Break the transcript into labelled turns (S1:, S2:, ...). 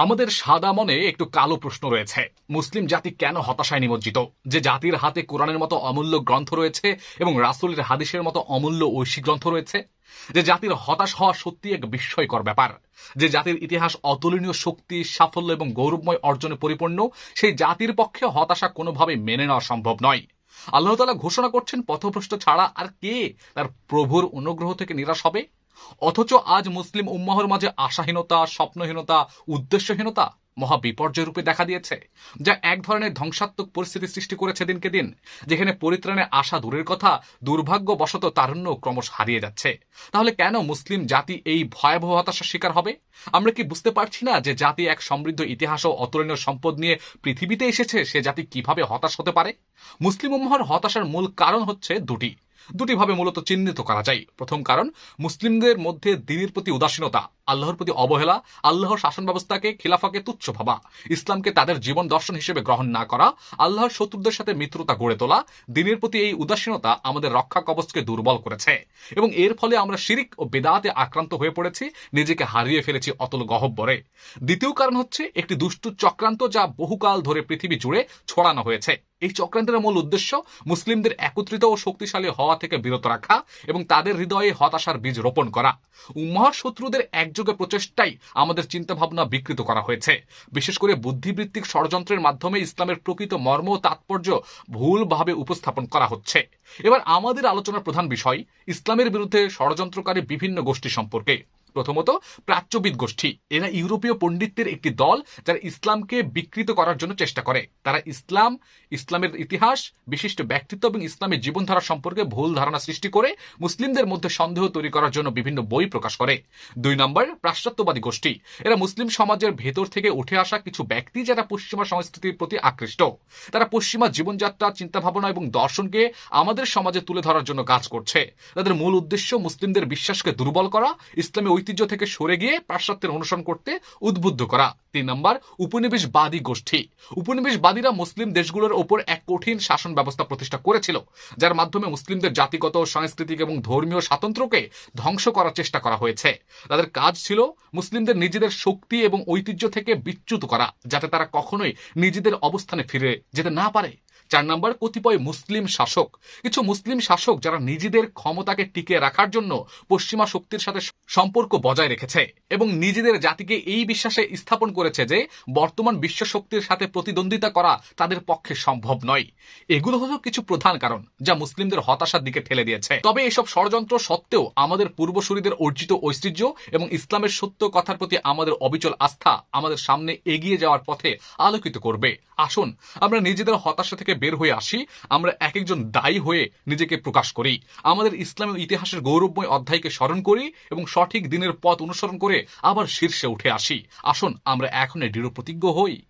S1: আমাদের সাদা মনে একটু কালো প্রশ্ন রয়েছে। মুসলিম জাতি কেন হতাশায় নিমজ্জিত? যে জাতির হাতে কোরআনের মতো অমূল্য গ্রন্থ রয়েছে এবং রাসুলের হাদিসের মতো অমূল্য ঐশী গ্রন্থ রয়েছে? যে জাতির হতাশ হওয়া সত্যি এক বিস্ময়কর ব্যাপার। যে জাতির ইতিহাস অতুলনীয় শক্তি, সাফল্য এবং গৌরবময় অর্জনে পরিপূর্ণ, সেই জাতির পক্ষে হতাশা কোনোভাবে মেনে নেওয়া সম্ভব নয়। আল্লাহ তালা ঘোষণা করছেন, পথভ্রষ্ট ছাড়া আর কে তার প্রভুর অনুগ্রহ থেকে নিরাশ হবে? অথচ আজ মুসলিম উম্মাহর মাঝে আশাহীনতা, স্বপ্নহীনতা, উদ্দেশ্যহীনতা মহা বিপর্যয় রূপে দেখা দিয়েছে, যা এক ধরনের ধ্বংসাত্মক পরিস্থিতি সৃষ্টি করেছে দিনকে দিন, যেখানে পরিত্রাণে আশা দূরের কথা দুর্ভাগ্যবশত তারুণ্য ক্রমশ হারিয়ে যাচ্ছে। তাহলে কেন মুসলিম জাতি এই ভয়াবহ হতাশার শিকার হবে? আমরা কি বুঝতে পারছি না যে জাতি এক সমৃদ্ধ ইতিহাস ও অতুলনীয় সম্পদ নিয়ে পৃথিবীতে এসেছে, সে জাতি কীভাবে হতাশ হতে পারে? মুসলিম উম্মাহর হতাশার মূল কারণ হচ্ছে দুটি। দুটি ভাবে মূলত চিহ্নিত করা যায়। প্রথম কারণ, মুসলিমদের মধ্যে দিনের প্রতি উদাসীনতা। আল্লাহর প্রতি অবহেলা, আল্লাহর শাসন ব্যবস্থাকে খিলাফাকে তুচ্ছ ভাবা, ইসলামকে তাদের জীবন দর্শন হিসেবে গ্রহণ না করা, আল্লাহর শত্রুদের সাথে মিত্রতা গড়ে তোলা, দিনের প্রতি এই উদাসীনতা আমাদের রক্ষা কবচকে দুর্বল করেছে। এবং এর ফলে আমরা শিরিক ও বেদাতে আক্রান্ত হয়ে পড়েছি, নিজেকে হারিয়ে ফেলেছি অতল গহব্বরে। দ্বিতীয় কারণ হচ্ছে একটি দুষ্টু চক্রান্ত যা বহুকাল ধরে পৃথিবী জুড়ে ছড়ানো হয়েছে। এই চক্রান্তের মূল উদ্দেশ্য মুসলিমদের একত্রিত ও শক্তিশালী হওয়া থেকে বিরত রাখা এবং তাদের হৃদয়ে হতাশার বীজ রোপণ করা। উম্মাহর শত্রুদের একযোগে প্রচেষ্টাই আমাদের চিন্তাভাবনা বিকৃত করা হয়েছে। বিশেষ করে বুদ্ধিবৃত্তিক ষড়যন্ত্রের মাধ্যমে ইসলামের প্রকৃত মর্ম ও তাৎপর্য ভুলভাবে উপস্থাপন করা হচ্ছে। এবার আমাদের আলোচনার প্রধান বিষয়, ইসলামের বিরুদ্ধে ষড়যন্ত্রকারী বিভিন্ন গোষ্ঠী সম্পর্কে। প্রথমত প্রাচ্যবিদ গোষ্ঠী। এরা ইউরোপীয় পণ্ডিতদের একটি দল যারা ইসলামকে বিকৃত করার জন্য চেষ্টা করে। তারা ইসলাম, ইসলামের ইতিহাস, বিশিষ্ট ব্যক্তিত্ব এবং ইসলামের জীবনধারা সম্পর্কে ভুল ধারণা সৃষ্টি করে মুসলিমদের মধ্যে সন্দেহ তৈরি করার জন্য বিভিন্ন বই প্রকাশ করে। দুই নম্বর, পাশ্চাত্যবাদী গোষ্ঠী। এরা মুসলিম সমাজের ভেতর থেকে উঠে আসা কিছু ব্যক্তি যারা পশ্চিমা সংস্কৃতির প্রতি আকৃষ্ট। তারা পশ্চিমা জীবনযাত্রা, চিন্তাভাবনা এবং দর্শনকে আমাদের সমাজে তুলে ধরার জন্য কাজ করছে। তাদের মূল উদ্দেশ্য মুসলিমদের বিশ্বাসকে দুর্বল করা, ইসলামী ঐতিহ্য থেকে সরে গিয়ে পাশ্চাত্যের অনুসরণ করতে উদ্বুদ্ধ করা। তিন নম্বর, উপনিবেশবাদী গোষ্ঠী। উপনিবেশবাদীরা মুসলিম দেশগুলোর ওপর এক কঠিন শাসন ব্যবস্থা প্রতিষ্ঠা করেছিল, যার মাধ্যমে মুসলিমদের জাতিগত, সাংস্কৃতিক এবং ধর্মীয় স্বাতন্ত্র্যকে ধ্বংস করার চেষ্টা করা হয়েছে। তাদের কাজ ছিল মুসলিমদের নিজেদের শক্তি এবং ঐতিহ্য থেকে বিচ্যুত করা, যাতে তারা কখনোই নিজেদের অবস্থানে ফিরে যেতে না পারে। চার নম্বর, কতিপয় মুসলিম শাসক। কিছু মুসলিম শাসক যারা নিজেদের ক্ষমতাকে টিকে রাখার জন্য পশ্চিমা শক্তির সাথে সম্পর্ক বজায় রেখেছে এবং নিজেদের জাতিকে এই বিশ্বাসে স্থাপন করেছে যে বর্তমান বিশ্ব শক্তির সাথে প্রতিদ্বন্দ্বিতা করা তাদের পক্ষে সম্ভব নয়। এগুলো হলো কিছু প্রধান কারণ যা মুসলিমদের হতাশার দিকে ঠেলে দিয়েছে। তবে এসব ষড়যন্ত্র সত্ত্বেও আমাদের পূর্বসূরীদের অর্জিত ঐতিহ্য এবং ইসলামের সত্য কথার প্রতি আমাদের অবিচল আস্থা আমাদের সামনে এগিয়ে যাওয়ার পথে আলোকিত করবে। আসুন, আমরা নিজেদের হতাশা থেকে বের হয়ে আসি, আমরা এক একজন দায়ী হয়ে নিজেকে প্রকাশ করি। আমাদের ইসলামের ইতিহাসের গৌরবময় অধ্যায়কে স্মরণ করি এবং সঠিক দিনের পথ অনুসরণ করে আবার শীর্ষে উঠে আসি। আসুন, আমরা এখনই দৃঢ় প্রতিজ্ঞ হই।